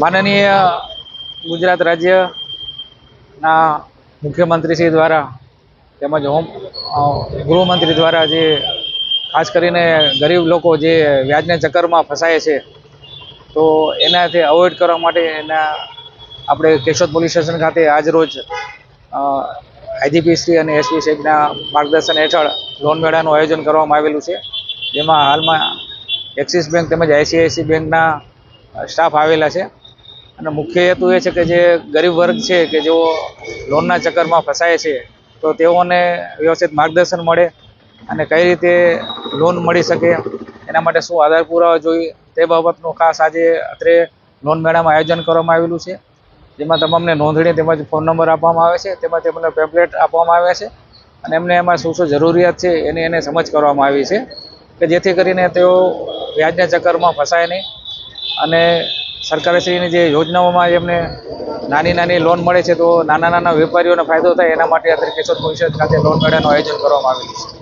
માનનીય ગુજરાત રાજ્યના મુખ્યમંત્રીશ્રી દ્વારા તેમજ હોમ ગૃહમંત્રી દ્વારા જે ખાસ કરીને ગરીબ લોકો જે વ્યાજના ચક્કરમાં ફસાય છે, તો એનાથી અવોઇડ કરવા માટે એના આપણે કેશોદ પોલીસ સ્ટેશન ખાતે આજ રોજ આઈજીપી શ્રી અને એસપી સાહેબના માર્ગદર્શન હેઠળ લોન મેળાનું આયોજન કરવામાં આવેલું છે. જેમાં હાલમાં એક્સિસ બેંક તેમજ આઈસીઆઈસી બેંકના સ્ટાફ આવેલા છે. અને મુખ્ય હેતુ એ છે કે જે ગરીબ વર્ગ છે કે જેઓ લોનના ચક્કરમાં ફસાય છે, તો તેઓને વ્યવસ્થિત માર્ગદર્શન મળે અને કઈ રીતે લોન મળી શકે, એના માટે શું આધાર પુરાવા જોઈએ, તે બાબતનું ખાસ આજે અત્રે લોન મેળામાં આયોજન કરવામાં આવેલું છે. જેમાં તમામને નોંધણી તેમજ ફોન નંબર આપવામાં આવે છે, તેમાં તેમને પેમ્પલેટ આપવામાં આવ્યા છે અને એમને એમાં શું શું જરૂરિયાત છે એની એને સમજ કરવામાં આવી છે કે જેથી કરીને તેઓ વ્યાજના ચક્કરમાં ફસાય નહીં અને સરકારશ્રીની જે યોજનાઓમાં એમને નાની નાની લોન મળે છે, તો નાના નાના વેપારીઓને ફાયદો થાય એના માટે અત્યારે કેશોદ ભવિષ્ય ખાતે લોન મેળાનું આયોજન કરવામાં આવેલું છે.